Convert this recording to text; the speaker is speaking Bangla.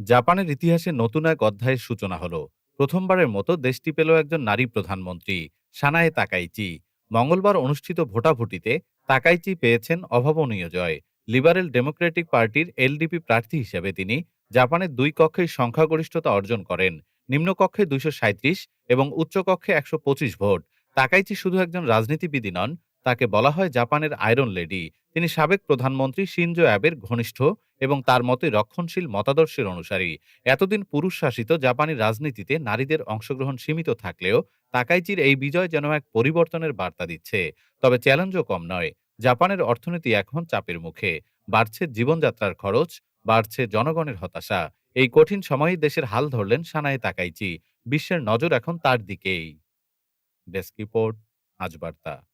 জাপানের ইতিহাসে নতুন এক অধ্যায়ের সূচনা হলো। প্রথমবারের মতো দেশটি পেল একজন নারী প্রধানমন্ত্রী, সানায়ে তাকাইচি। মঙ্গলবার অনুষ্ঠিত ভোটাভুটিতে তাকাইচি পেয়েছেন অভাবনীয় জয়। লিবারেল ডেমোক্রেটিক পার্টির এলডিপি প্রার্থী হিসেবে তিনি জাপানের দুই কক্ষেই সংখ্যাগরিষ্ঠতা অর্জন করেন। নিম্নকক্ষে দুইশো সাঁত্রিশ এবং উচ্চকক্ষে একশো পঁচিশ ভোট। তাকাইচি শুধু একজন রাজনীতিবিদই নন তাকে বলা হয় জাপানের আয়রন লেডি। তিনি সাবেক প্রধানমন্ত্রী শিনজো অ্যাবের ঘনিষ্ঠ এবং তার মতে রক্ষণশীল মতাদর্শের অনুসারী। এতদিন পুরুষ শাসিত জাপানি রাজনীতিতে নারীদের অংশগ্রহণ সীমিত থাকলেও তাকাইচির এই বিজয় যেন এক পরিবর্তনের বার্তা দিচ্ছে। তবে চ্যালেঞ্জও কম নয়, জাপানের অর্থনীতি এখন চাপের মুখে। বাড়ছে জীবনযাত্রার খরচ, বাড়ছে জনগণের হতাশা। এই কঠিন সময়ে দেশের হাল ধরলেন সানায় তাকাইচি। বিশ্বের নজর এখন তার দিকেই। ডেস্ক রিপোর্ট, আজ বার্তা।